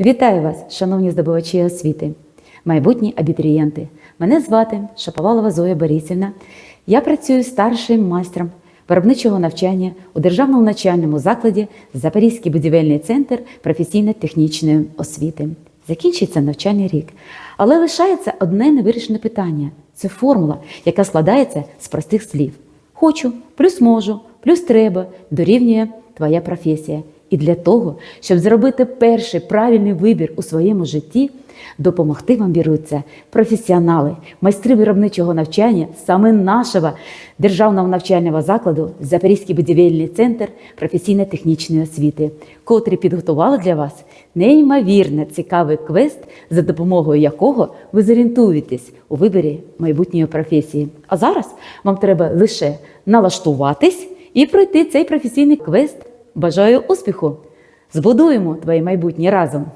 Вітаю вас, шановні здобувачі освіти, майбутні абітурієнти. Мене звати Шаповалова Зоя Борисівна. Я працюю старшим майстром виробничого навчання у державному навчальному закладі Запорізький будівельний центр професійно-технічної освіти. Закінчується навчальний рік, але лишається одне невирішене питання це формула, яка складається з простих слів: хочу, плюс можу, плюс треба, дорівнює твоя професія. І для того, щоб зробити перший правильний вибір у своєму житті, допомогти вам беруться професіонали, майстри виробничого навчання саме нашого державного навчального закладу Запорізький будівельний центр професійно-технічної освіти, котрі підготували для вас неймовірно цікавий квест, за допомогою якого ви зорієнтуєтесь у виборі майбутньої професії. А зараз вам треба лише налаштуватись і пройти цей професійний квест. Бажаю успіху! Збудуємо твоє майбутнє разом!